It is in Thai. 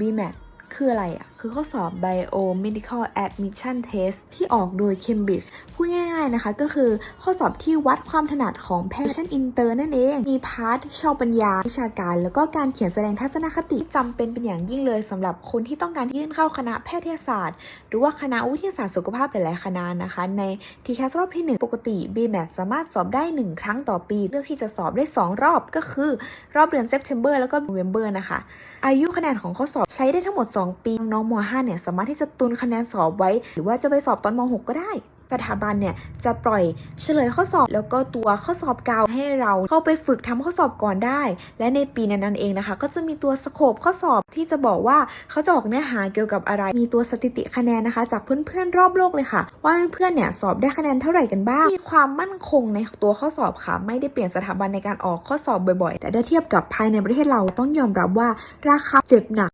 BMAT คืออะไรอะ่ะ คือข้อสอบ Biomedical Admission Test ที่ออกโดย Cambridge นะคะก็คือข้อสอบที่วัดความถนัดของแพทย์อินเตอร์นั่นเอง มีพาร์ทชาวปัญญาวิชาการ แล้วก็การเขียนแสดงทัศนคติจำเป็นเป็นอย่างยิ่งเลยสำหรับคนที่ต้องการยื่นเข้าคณะแพทยศาสตร์ หรือว่าคณะวิทยาศาสตร์สุขภาพหลายๆคณะนะคะ ในทีชัสรอบที่ 1 ปกติ BMAT สามารถสอบได้ 1 ครั้งต่อปี เลือกที่จะสอบได้ 2 รอบก็คือรอบเดือน September แล้วก็ November นะคะ อายุคะแนนของข้อสอบใช้ได้ทั้งหมด 2 ปี น้องม .5 เนี่ยสามารถที่จะตุนคะแนนสอบไว้ หรือว่าจะไปสอบตอนม .6 ก็ได้ สถาบันเนี่ยจะปล่อยเฉลยข้อสอบ แล้วก็ตัวข้อสอบเก่าให้เราเข้าไปฝึกทำข้อสอบก่อนได้ และในปีนั้นๆเองนะคะ ก็จะมีตัวสโคปข้อสอบที่จะบอกว่าเขาจะออกเนื้อหาเกี่ยวกับอะไร มีตัวสถิติคะแนนนะคะ จากเพื่อนๆรอบโลกเลยค่ะ ว่าเพื่อนๆเนี่ยสอบได้คะแนนเท่าไหร่กันบ้าง มีความมั่นคงในตัวข้อสอบค่ะ ไม่ได้เปลี่ยนสถาบันในการออกข้อสอบบ่อยๆ แต่ถ้าเทียบกับภายในประเทศเราต้องยอมรับว่าราคาเจ็บหนัก